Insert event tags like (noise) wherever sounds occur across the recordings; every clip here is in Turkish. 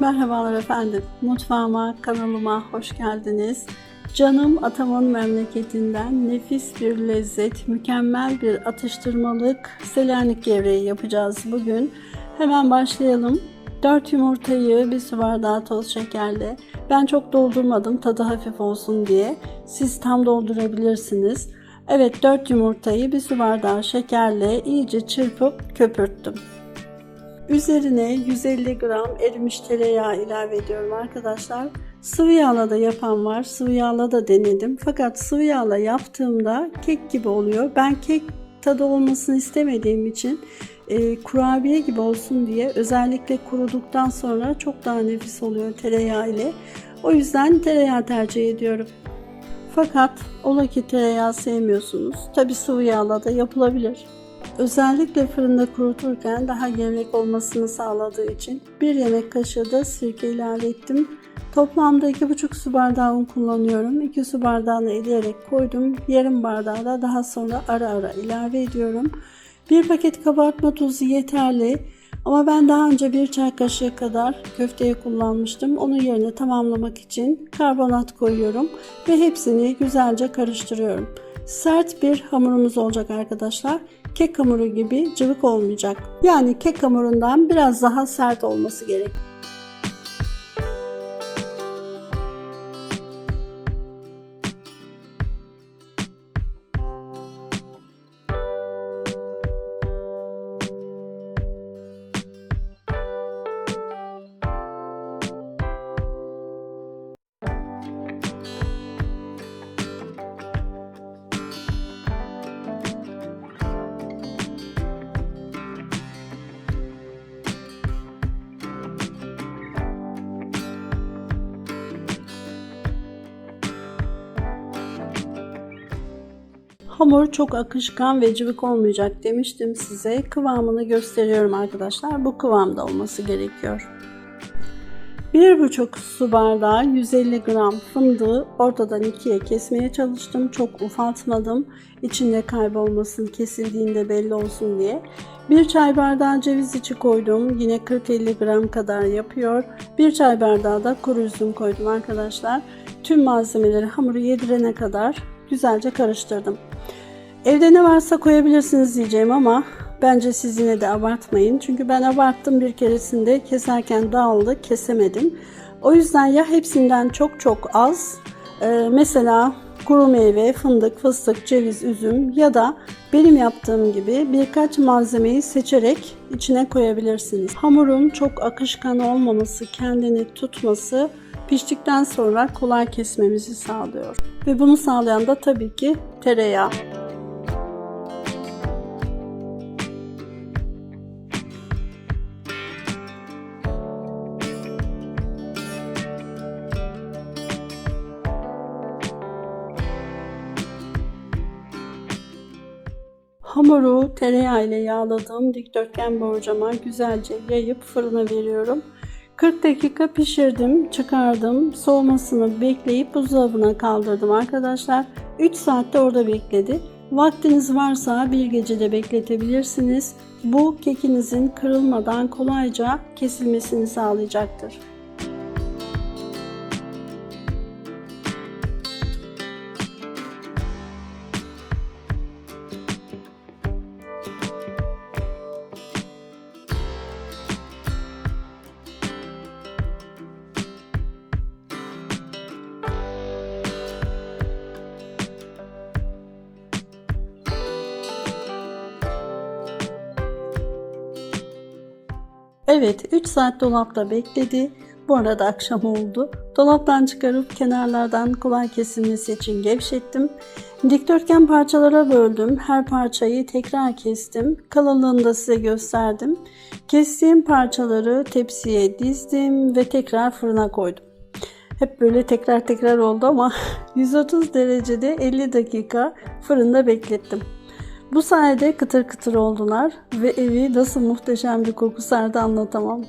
Merhabalar efendim. Mutfağıma, kanalıma hoş geldiniz. Canım atamın memleketinden nefis bir lezzet, mükemmel bir atıştırmalık Selanik gevreği yapacağız bugün. Hemen başlayalım. 4 yumurtayı bir su bardağı toz şekerle. Ben çok doldurmadım tadı hafif olsun diye. Siz tam doldurabilirsiniz. Evet 4 yumurtayı bir su bardağı şekerle iyice çırpıp köpürttüm. Üzerine 150 gram erimiş tereyağı ilave ediyorum arkadaşlar. Sıvı yağla da yapan var. Sıvı yağla da denedim. Fakat sıvı yağla yaptığımda kek gibi oluyor. Ben kek tadı olmasını istemediğim için e, kurabiye gibi olsun diye özellikle kuruduktan sonra çok daha nefis oluyor tereyağı ile. O yüzden tereyağı tercih ediyorum. Fakat ola ki tereyağı sevmiyorsunuz. Tabi sıvı yağla da yapılabilir. Özellikle fırında kuruturken daha gevrek olmasını sağladığı için bir yemek kaşığı da sirke ilave ettim. Toplamda 2,5 su bardağı un kullanıyorum. 2 su bardağını eleyerek koydum. Yarım bardağı da daha sonra ara ara ilave ediyorum. Bir paket kabartma tozu yeterli. Ama ben daha önce bir çay kaşığı kadar köfteye kullanmıştım. Onun yerine tamamlamak için karbonat koyuyorum ve hepsini güzelce karıştırıyorum. Sert bir hamurumuz olacak arkadaşlar. Kek hamuru gibi cıvık olmayacak. Yani kek hamurundan biraz daha sert olması gerek. Hamur çok akışkan ve cıvık olmayacak demiştim size. Kıvamını gösteriyorum arkadaşlar. Bu kıvamda olması gerekiyor. 1,5 su bardağı 150 gram fındığı ortadan ikiye kesmeye çalıştım. Çok ufaltmadım. İçinde kaybolmasın, kesildiğinde belli olsun diye. 1 çay bardağı ceviz içi koydum. Yine 40-50 gram kadar yapıyor. 1 çay bardağı da kuru üzüm koydum arkadaşlar. Tüm malzemeleri hamuru yedirene kadar güzelce karıştırdım. Evde ne varsa koyabilirsiniz diyeceğim ama bence siz yine de abartmayın. Çünkü ben abarttım bir keresinde keserken dağıldı kesemedim. O yüzden ya hepsinden çok çok az e, mesela kuru meyve, fındık, fıstık, ceviz, üzüm ya da benim yaptığım gibi birkaç malzemeyi seçerek içine koyabilirsiniz. Hamurun çok akışkan olmaması, kendini tutması piştikten sonra kolay kesmemizi sağlıyor. Ve bunu sağlayan da tabii ki tereyağı. Hamuru tereyağı ile yağladığım dikdörtgen borcama güzelce yayıp fırına veriyorum. 40 dakika pişirdim, çıkardım. Soğumasını bekleyip buzdolabına kaldırdım arkadaşlar. 3 saatte orada bekledi. Vaktiniz varsa bir gecede bekletebilirsiniz. Bu kekinizin kırılmadan kolayca kesilmesini sağlayacaktır. Evet 3 saat dolapta bekledi. Bu arada akşam oldu. Dolaptan çıkarıp kenarlardan kolay kesilmesi için gevşettim. Dikdörtgen parçalara böldüm. Her parçayı tekrar kestim. Kalınlığını da size gösterdim. Kestiğim parçaları tepsiye dizdim ve tekrar fırına koydum. Hep böyle tekrar tekrar oldu ama (laughs) 130 derecede 50 dakika fırında beklettim. Bu sayede kıtır kıtır oldular ve evi nasıl muhteşem bir koku sardı anlatamam.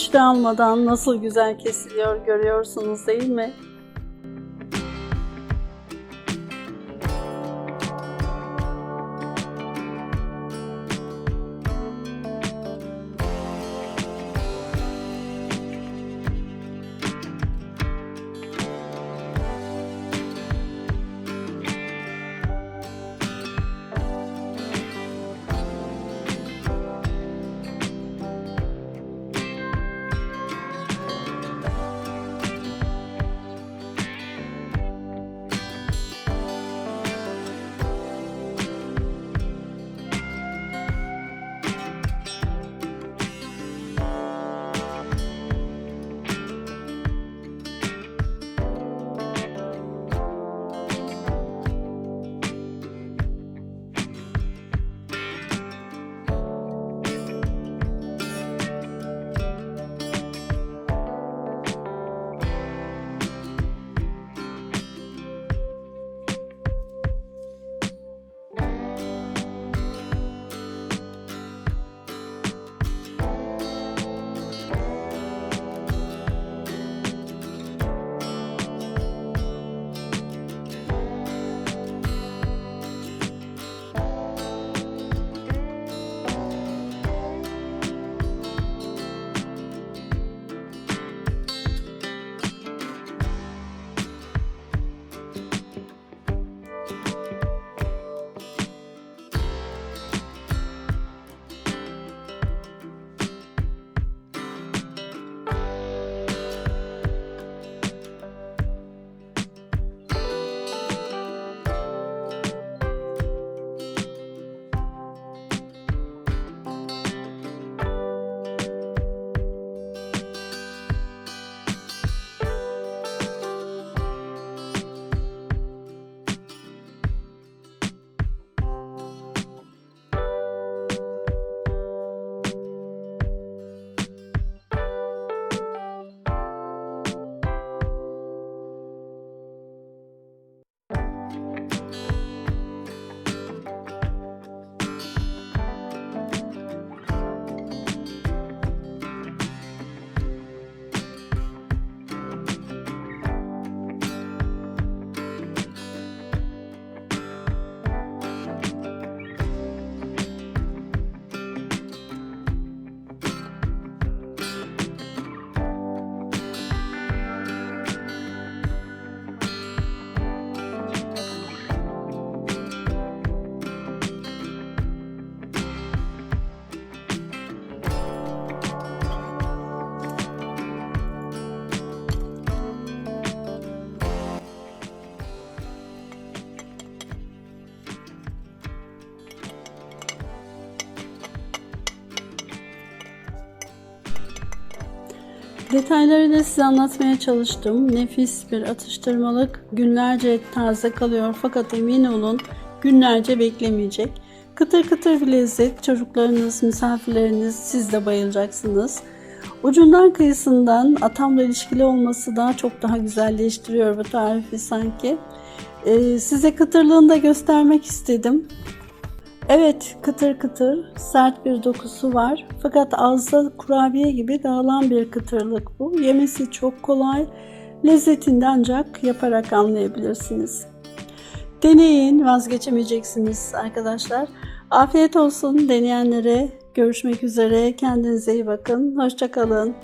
Hiç dağılmadan nasıl güzel kesiliyor görüyorsunuz değil mi? Detaylarıyla size anlatmaya çalıştım. Nefis bir atıştırmalık. Günlerce taze kalıyor fakat emin olun günlerce beklemeyecek. Kıtır kıtır bir lezzet. Çocuklarınız, misafirleriniz siz de bayılacaksınız. Ucundan kıyısından atamla ilişkili olması daha çok daha güzelleştiriyor bu tarifi sanki. Ee, size kıtırlığını da göstermek istedim. Evet, kıtır kıtır, sert bir dokusu var. Fakat ağızda kurabiye gibi dağılan bir kıtırlık bu. Yemesi çok kolay. Lezzetini ancak yaparak anlayabilirsiniz. Deneyin, vazgeçemeyeceksiniz arkadaşlar. Afiyet olsun deneyenlere. Görüşmek üzere. Kendinize iyi bakın. Hoşçakalın.